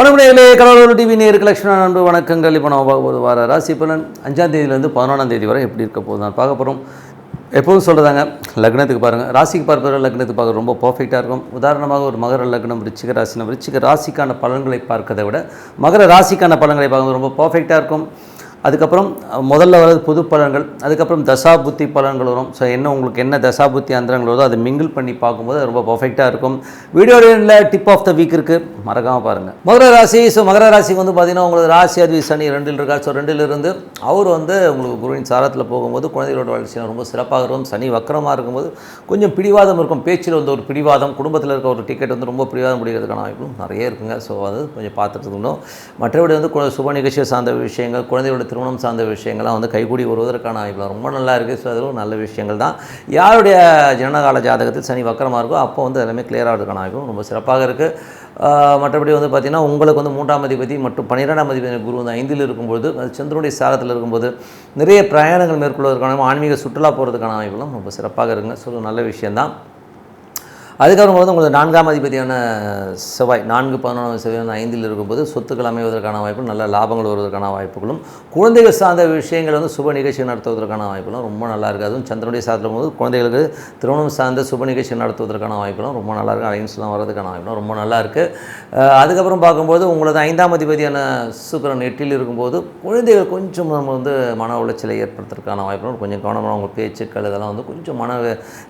வணக்கங்களே Cuddalore TV நேருக்கு லட்சுமண அன்பு வணக்கங்கள். இப்போ நம்ம பார்க்க போது வார ராசி பலன். அஞ்சாம் தேதியிலேருந்து பதினொன்றாம் தேதி வரை எப்படி இருக்க போகுது நான் பார்க்க போகிறோம் எப்போதும் சொல்கிறதாங்க லக்னத்துக்கு பாருங்கள் ராசிக்கு பார்ப்பவர் லக்னத்துக்கு பார்க்க ரொம்ப பர்ஃபெக்டாக இருக்கும். உதாரணமாக ஒரு மகர லக்னம் ரிச்சிக ராசினா ரிச்சிக ராசிக்கான பலன்களை பார்க்கறதை விட மகர ராசிக்கான பலன்களை பார்க்கும்போது ரொம்ப பர்ஃபெக்டாக இருக்கும். அதுக்கப்புறம் முதல்ல வர்றது புது பலன்கள் அதுக்கப்புறம் தசா புத்தி பலன்கள் வரும். ஸோ என்ன உங்களுக்கு என்ன தசா புத்தி அந்தரங்கள் வருதோ அதை மிங்கிள் பண்ணி பார்க்கும்போது ரொம்ப பர்ஃபெக்டாக இருக்கும். வீடியோவில் டிப் ஆஃப் த வீக் இருக்குது மறக்காமல் பாருங்கள் மகர ராசி ஸோ மகர ராசிக்கு வந்து பார்த்தீங்கன்னா உங்களுக்கு ராசி அதிபதி சனி ரெண்டில் இருக்கா ஸோ ரெண்டில் இருந்து அவர் வந்து உங்களுக்கு குருவின் சாரத்தில் போகும்போது குழந்தைகளோட வளர்ச்சி ரொம்ப சிறப்பாக இருக்கும். சனி வக்கரமாக இருக்கும்போது கொஞ்சம் பிடிவாதம் இருக்கும். பேச்சில் வந்து ஒரு பிடிவாதம் குடும்பத்தில் இருக்க ஒரு டிக்கெட் வந்து ரொம்ப பிடிவாதம் முடிகிறதுக்கான வாய்ப்பும் நிறைய இருக்குங்க. ஸோ அது கொஞ்சம் பார்த்துட்டு இருக்கணும் மற்றபடி வந்து கு- சுப நிகழ்ச்சியை சார்ந்த விஷயங்கள் குழந்தைகளோட திருமணம் சார்ந்த விஷயங்கள்லாம் வந்து கைகூடி வருவதற்கான வாய்ப்பு ரொம்ப நல்லா இருக்குது ஸோ அதுவும் நல்ல விஷயங்கள் தான். யாருடைய ஜனகால ஜாதகத்தில் சனி வக்கரமாக இருக்கோ அப்போ வந்து எல்லாமே clear ஆகிறதுக்கான வாய்ப்பும் ரொம்ப சிறப்பாக இருக்குது மற்றபடி வந்து பார்த்திங்கன்னா உங்களுக்கு வந்து மூன்றாம் அதிபதி மற்றும் பன்னிரெண்டாம் அதிபதி குரு வந்து ஐந்தில் இருக்கும்போது அது சந்திரனுடைய சாரத்தில் இருக்கும்போது நிறைய பிரயாணங்கள் மேற்கொள்வதற்கான ஆன்மீக சுற்றுலா போகிறதுக்கான வாய்ப்புகளும் ரொம்ப சிறப்பாக இருக்குங்க. ஸோ நல்ல விஷயந்தான் அதுக்கப்புறம் வந்து உங்களுக்கு நான்காம் அதிபதியான செவ்வாய் நான்கு பதினொன்றாம் செவ்வாய் ஐந்தில் இருக்கும்போது சொத்துக்கள் அமைவதற்கான வாய்ப்பு நல்ல லாபங்கள் வருவதற்கான வாய்ப்புகளும் குழந்தைகள் சார்ந்த விஷயங்கள் வந்து சுப நிகழ்ச்சி நடத்துவதற்கான வாய்ப்புகளும் ரொம்ப நல்லா இருக்குது அதுவும் சந்திரனுடைய சாதத்தில் போது குழந்தைகளுக்கு திருமணம் சார்ந்த சுப நிகழ்ச்சி நடத்துவதற்கான வாய்ப்புகளும் ரொம்ப நல்லா இருக்குது அலைன்ஸ்லாம் வரதுக்கான வாய்ப்புகளும் ரொம்ப நல்லா இருக்குது அதுக்கப்புறம் பார்க்கும்போது உங்களது ஐந்தாம் அதிபதியான சுக்கரன் எட்டில் இருக்கும்போது குழந்தைகள் கொஞ்சம் நம்ம வந்து மன உளைச்சலை ஏற்படுத்துறதுக்கான வாய்ப்புகளும் கொஞ்சம் கவனமாக அவங்க பேச்சுக்கள் இதெல்லாம் வந்து கொஞ்சம் மன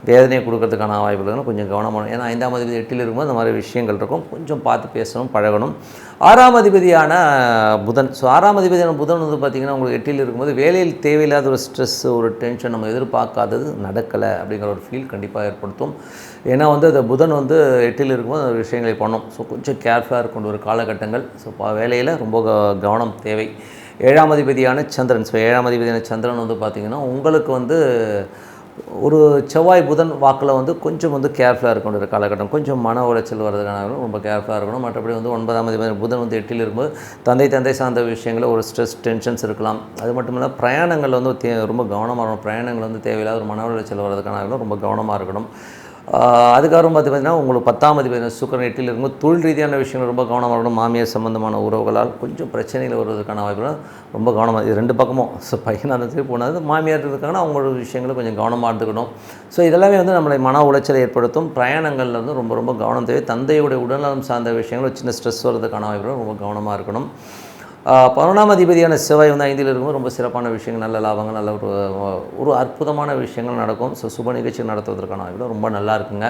வேதனையை கொடுக்கறதுக்கான வாய்ப்புகளும் கொஞ்சம் கவனமாக ஏன்னா ஐந்தாம் அதிபதி எட்டில் இருக்கும்போது அந்த மாதிரி விஷயங்கள் இருக்கும். கொஞ்சம் பார்த்து பேசணும் பழகணும். ஆறாம் அதிபதியான புதன். ஸோ ஆறாம் அதிபதியான புதன் வந்து பார்த்திங்கன்னா உங்களுக்கு எட்டில் இருக்கும்போது வேலையில் தேவையில்லாத ஒரு ஸ்ட்ரெஸ் ஒரு டென்ஷன் நம்ம எதிர்பார்க்காதது நடக்கலை அப்படிங்கிற ஒரு ஃபீல் கண்டிப்பாக ஏற்படுத்தும். ஏன்னா வந்து அந்த புதன் வந்து எட்டில் இருக்கும்போது அந்த விஷயங்களை பண்ணும். ஸோ கொஞ்சம் கேர்ஃபுல்லாக இருக்கும் ஒரு காலகட்டங்கள். ஸோ வேலையில் ரொம்ப கவனம் தேவை. ஏழாம் அதிபதியான சந்திரன். ஸோ ஏழாம் அதிபதியான சந்திரன் வந்து பார்த்திங்கன்னா உங்களுக்கு வந்து ஒரு செவ்வாய் புதன் வாக்கில் வந்து கொஞ்சம் வந்து கேர்ஃபுல்லாக இருக்கணும் ஒரு காலகட்டம். கொஞ்சம் மன உளைச்சல் வர்றதுக்கான ரொம்ப கேர்ஃபுல்லாக இருக்கணும். மற்றபடி வந்து ஒன்பதாம் தேதி புதன் வந்து எட்டில் இருக்கும்போது தந்தை தந்தை சார்ந்த விஷயங்களில் ஒரு ஸ்ட்ரெஸ் டென்ஷன்ஸ் இருக்கலாம். அது மட்டும் இல்லாமல் பிரயாணங்கள் வந்து தே ரொம்ப கவனமாக இருக்கணும். பிரயாணங்கள் வந்து தேவையில்லாத ஒரு மன உளைச்சல் வர்றதுக்கான ரொம்ப கவனமாக இருக்கணும். அதுக்கப்புறம் பார்த்து பார்த்தீங்கன்னா உங்களுக்கு பத்தாம் அதிபதி சுக்கரன் எட்டில் இருக்கும்போது தொழில் ரீதியான விஷயங்கள் ரொம்ப கவனமாக இருக்கணும். மாமியார் சம்பந்தமான உறவுகளால் கொஞ்சம் பிரச்சனைகள் வருவதற்கான வாய்ப்புகள் ரொம்ப கவனமாக இது ரெண்டு பக்கமும். ஸோ பையன் அந்த சைடு போனது மாமியார் இருக்காங்கன்னா அவங்களோட விஷயங்களை கொஞ்சம் கவனமாக இருந்துக்கணும். ஸோ இதெல்லாமே வந்து நம்மளை மன உளைச்சலை ஏற்படுத்தும். பிரயாணங்களில் வந்து ரொம்ப ரொம்ப கவனம் தேவை. தந்தையுடைய உடல்நலம் சார்ந்த விஷயங்கள் சின்ன ஸ்ட்ரெஸ் வர்றதுக்கான வாய்ப்புகள் ரொம்ப கவனமாக இருக்கணும். பதினொன்றாம் அதிபதியான செவ்வாய் வந்து ஐந்தில் இருக்கும்போது ரொம்ப சிறப்பான விஷயங்கள் நல்ல லாபங்கள் நல்ல ஒரு ஒரு அற்புதமான விஷயங்கள் நடக்கும். ஸோ சுப நிகழ்ச்சி நடத்துவதற்கான வாய்ப்புகள் ரொம்ப நல்லா இருக்குங்க.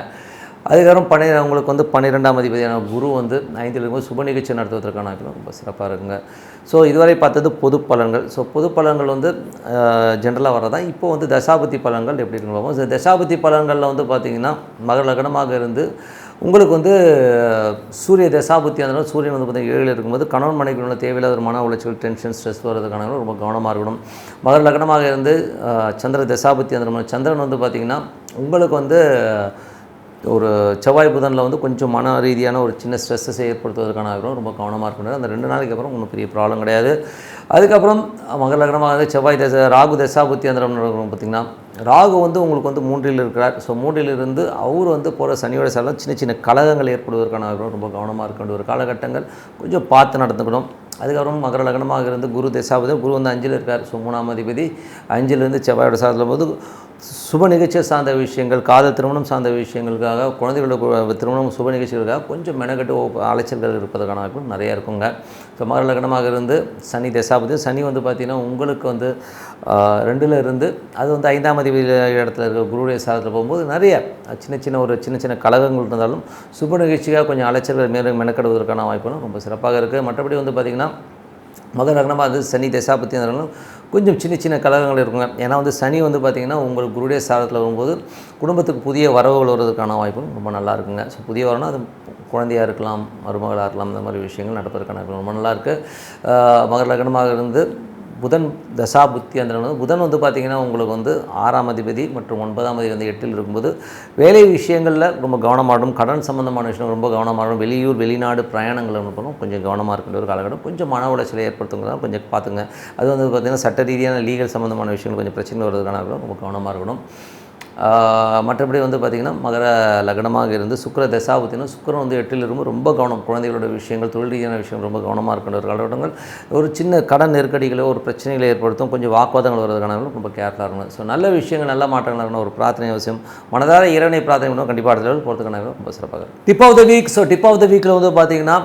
அதுக்கப்புறம் பனி உங்களுக்கு வந்து பன்னிரெண்டாம் அதிபதியான குரு வந்து ஐந்தில் இருக்கும்போது சுப நிகழ்ச்சி நடத்துவதற்கான வாய்ப்புகள் ரொம்ப சிறப்பாக இருக்குங்க. ஸோ இதுவரை பார்த்தது பொது பலன்கள். ஸோ பொது பலன்கள் வந்து ஜென்ரலாக வரதான் இப்போ வந்து தசாபதி பலன்கள் எப்படி இருக்குன்னு பார்ப்போம். ஸோ தசாபதி பலன்களில் வந்து பார்த்திங்கன்னா மகர லக்னமாக இருந்து உங்களுக்கு வந்து சூரிய தசாபுத்தி அந்த சூரியன் வந்து பார்த்தீங்கன்னா ஏழில் இருக்கும்போது கணவன் மனைவி உள்ள தேவையில்லாத ஒரு மன உளைச்சல் டென்ஷன் ஸ்ட்ரெஸ் வர்றதுக்கான ரொம்ப கவனமாக இருக்கணும். மகர லக்னமாக இருந்து சந்திர தசாபுத்தி அந்த சந்திரன் வந்து பார்த்திங்கன்னா உங்களுக்கு வந்து ஒரு செவ்வாய் புதனில் வந்து கொஞ்சம் மன ரீதியான ஒரு சின்ன ஸ்ட்ரெஸ்ஸை ஏற்படுத்துவதற்கான ஆகிரும் ரொம்ப கவனமாக இருக்கணும். அந்த ரெண்டு நாளைக்கு அப்புறம் ஒன்றும் பெரிய ப்ராப்ளம் கிடையாது. அதுக்கப்புறம் மகர லக்னமாக வந்து செவ்வாய் தசை ராகு தசாபுத்தி நடக்கிறோம் பார்த்திங்கன்னா ராகு வந்து உங்களுக்கு வந்து மூன்றில் இருக்கிறார். ஸோ மூன்றில் இருந்து அவர் வந்து போகிற சனியோட செல்லம் சின்ன சின்ன கலகங்கள் ஏற்படுவதற்கான ஆகிரும் ரொம்ப கவனமாக இருக்க வேண்டிய ஒரு காலகட்டங்கள். கொஞ்சம் பார்த்து நடந்துக்கணும். அதுக்கப்புறம் மகர லக்னமாக இருந்து குரு தசாபதி குரு வந்து அஞ்சில் இருக்கார். ஸோ மூணாம் அதிபதி அஞ்சிலிருந்து செவ்வாயோட சாதத்தில் போது சுப நிகழ்ச்சி சார்ந்த விஷயங்கள் காதல் திருமணம் சார்ந்த விஷயங்களுக்காக குழந்தைகளோட திருமணம் சுப நிகழ்ச்சிகளுக்காக கொஞ்சம் மெனக்கட்டு அலைச்சல்கள் இருப்பதற்கான வாய்ப்பு நிறையா இருக்குங்க. ஸோ மகர லக்னமாக இருந்து சனி தசாபதி சனி வந்து பார்த்திங்கன்னா உங்களுக்கு வந்து ரெண்டில் இருந்து அது வந்து ஐந்தாம் அதிபதி இடத்துல இருக்க குருடைய சாதத்தில் போகும்போது நிறைய சின்ன சின்ன ஒரு சின்ன சின்ன கழகங்கள் இருந்தாலும் சுப நிகழ்ச்சியாக கொஞ்சம் அலைச்சல்கள் மேலும் மெனக்கெடுவதற்கான வாய்ப்புகளும் ரொம்ப சிறப்பாக இருக்குது மற்றபடி வந்து பார்த்திங்கன்னா மகர லக்னமாக வந்து சனி தசாபத்தி இருந்தாலும் கொஞ்சம் சின்ன சின்ன கலகங்கள் இருக்குங்க. ஏன்னா வந்து சனி வந்து பார்த்திங்கன்னா உங்களுக்கு குருடைய சாதத்தில் வரும்போது குடும்பத்துக்கு புதிய வரவுகள் வருவதற்கான வாய்ப்பும் ரொம்ப நல்லா இருக்குங்க. ஸோ புதிய வரவுனா அது குழந்தையாக இருக்கலாம் மருமகளாக இருக்கலாம் இந்த மாதிரி விஷயங்கள் நடப்பதற்கான ரொம்ப நல்லா இருக்குது மகர லக்னமாக இருந்து புதன் தசா புத்தி அந்த வந்து புதன் வந்து பார்த்திங்கன்னா உங்களுக்கு வந்து ஆறாம் அதிபதி மற்றும் ஒன்பதாம் அதிபதி வந்து எட்டில் இருக்கும்போது வேலை விஷயங்களில் ரொம்ப கவனமாகணும் கடன் சம்மந்தமான விஷயம் ரொம்ப கவனமாகணும் வெளியூர் வெளிநாடு பிரயாணங்கள் பண்ணணும் கொஞ்சம் கவனமாக இருக்கின்ற ஒரு காலகட்டம். கொஞ்சம் மன உளைச்சலை ஏற்படுத்துங்க கொஞ்சம் பார்த்துங்க. அது வந்து பார்த்திங்கன்னா சட்ட ரீதியான லீகல் சம்மந்தமான விஷயங்கள் கொஞ்சம் பிரச்சனை வருவதற்கான ரொம்ப கவனமாக இருக்கணும். மற்றபடி வந்து பார்த்திங்கன்னா மகர லக்னமாக இருந்து சுக்கர தசாபத்தினும் சுக்கரன் வந்து எட்டில் இருக்கும் ரொம்ப கவனம் குழந்தைகளோட விஷயங்கள் தொழில் ரீதியான விஷயம் ரொம்ப கவனமாக இருக்கின்ற காலகட்டங்கள் ஒரு சின்ன கடன் நெருக்கடிகளோ ஒரு பிரச்சனைகளை ஏற்படுத்தும் கொஞ்சம் வாக்குவாதங்கள் வருவதற்கான ரொம்ப கேர்ஃபுல்லாக இருக்கணும். ஸோ நல்ல விஷயங்கள் நல்ல மாற்றங்கள் இருக்கணும் ஒரு பிரார்த்தனை அவசியம். மனதார இறைவனை பிரார்த்தனை பண்ணணும் கண்டிப்பாக அடுத்த போகிறதுக்கான ரொம்ப சிறப்பாக இருக்கும். Tip of the week so tip of the வீக்கில் வந்து பார்த்திங்கன்னா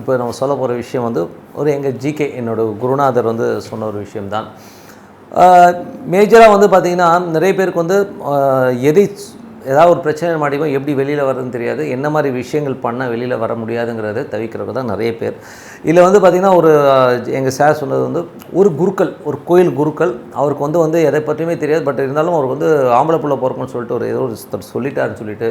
இப்போ நம்ம சொல்ல போகிற விஷயம் வந்து ஒரு எங்கள் ஜிகே என்னோட குருநாதர் வந்து சொன்ன ஒரு விஷயம்தான். மேஜராக வந்து பார்த்திங்கன்னா நிறைய பேருக்கு வந்து எதை ஏதாவது ஒரு பிரச்சனை மாட்டிக்கும் எப்படி வெளியில் வர்றதுன்னு தெரியாது. என்ன மாதிரி விஷயங்கள் பண்ணால் வெளியில் வர முடியாதுங்கிறத தவிக்கிறவங்க தான் நிறைய பேர். இதில் வந்து பார்த்திங்கன்னா ஒரு எங்கள் சார் சொன்னது வந்து ஒரு குருக்கள் ஒரு கோயில் குருக்கள் அவருக்கு வந்து வந்து எதை பற்றியுமே தெரியாது. பட் இருந்தாலும் அவர் வந்து ஆம்பளை பிள்ளை பிறக்கும்னு சொல்லிட்டு ஒரு ஏதோ ஒரு சொல்லிட்டாருன்னு சொல்லிட்டு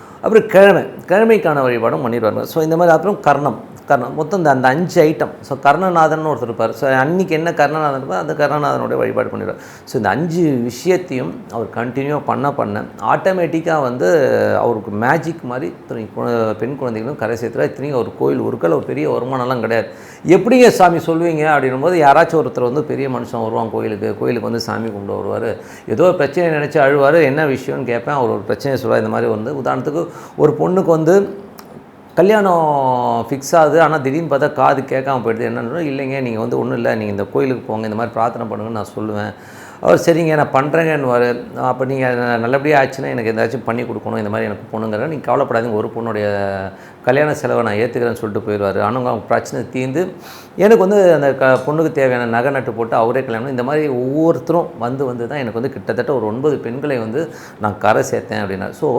அப்புறம் கிழமை கிழமைக்கான வழிபாடும் பண்ணிடுவாங்க ஸோ இந்த மாதிரி அப்புறம் கர்ணம். கர்ணன் மொத்தம் இந்த அந்த அஞ்சு ஐட்டம் ஸோ கர்ணநாதன் ஒருத்தர் இருப்பார். ஸோ அன்றைக்கி என்ன கர்ணநாதன் இருப்பார் அந்த கர்ணநாதனுடைய வழிபாடு பண்ணிடுவார். ஸோ இந்த அஞ்சு விஷயத்தையும் அவர் கண்டினியூவாக பண்ண பண்ண ஆட்டோமேட்டிக்காக வந்து அவருக்கு மேஜிக் மாதிரி இத்தனை பெண் குழந்தைகளும் கரை சேர்த்துறா. இத்தனையும் ஒரு கோயில் உருக்கள் ஒரு பெரிய வருமானம்லாம் கிடையாது. எப்படிங்க சாமி சொல்லுவீங்க அப்படின்னும் போது யாராச்சும் ஒருத்தர் வந்து பெரிய மனுஷன் வருவான் கோயிலுக்கு கோயிலுக்கு வந்து சாமி கும்பிட வருவார். ஏதோ ஒரு பிரச்சனை நினச்சி அழுவார். என்ன விஷயம்னு கேட்பேன். அவர் ஒரு பிரச்சனையை சொல்லுவார் இந்த மாதிரி வந்து உதாரணத்துக்கு ஒரு பொண்ணுக்கு வந்து கல்யாணம் ஃபிக்ஸ் ஆகுது. ஆனால் திடீர்னு பார்த்தா காது கேட்காம போயிடுது. என்னன்னு இல்லைங்க நீங்கள் வந்து ஒன்றும் இல்லை. நீங்கள் இந்த கோயிலுக்கு போங்க இந்த மாதிரி பிரார்த்தனை பண்ணுங்கன்னு நான் சொல்லுவேன். அவர் சரிங்க நான் பண்ணுறேங்கன்னு அப்போ நீங்கள் நல்லபடியாக ஆச்சுன்னா எனக்கு ஏதாச்சும் பண்ணி கொடுக்கணும் இந்த மாதிரி எனக்கு பொண்ணுங்கிற நீங்கள் கவலைப்படாதீங்க ஒரு பொண்ணுடைய கல்யாண செலவை நான் ஏற்றுக்கிறேன்னு சொல்லிட்டு போயிடுவார். ஆனால் அவங்க பிரச்சனை தீர்ந்து எனக்கு வந்து அந்த க பொண்ணுக்கு தேவையான நகை நட்டு போட்டு அவரே கல்யாணம் இந்த மாதிரி ஒவ்வொருத்தரும் வந்து வந்து தான் எனக்கு வந்து கிட்டத்தட்ட ஒரு ஒன்பது பெண்களை வந்து நான் கரை சேர்த்தேன் அப்படின்னா. ஸோ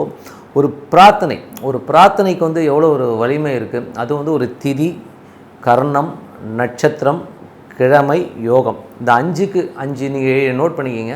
ஒரு பிரார்த்தனை ஒரு பிரார்த்தனைக்கு வந்து எவ்வளோ ஒரு வலிமை இருக்குது அது வந்து ஒரு திதி கர்ணம் நட்சத்திரம் கிழமை யோகம். இந்த அஞ்சுக்கு அஞ்சு நீங்கள் நோட் பண்ணிக்கிங்க.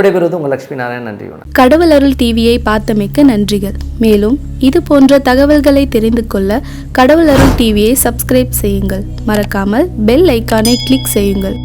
விடைபெறுவது உங்கள் லட்சுமி நாராயணன். நன்றி கடவுள் அருள் டிவியை பார்த்தமைக்க நன்றிகள். மேலும் இது போன்ற தகவல்களை தெரிந்து கொள்ள கடவுள் அருள் டிவியை சப்ஸ்கிரைப் செய்யுங்கள். மறக்காமல் பெல் ஐக்கானை கிளிக் செய்யுங்கள்.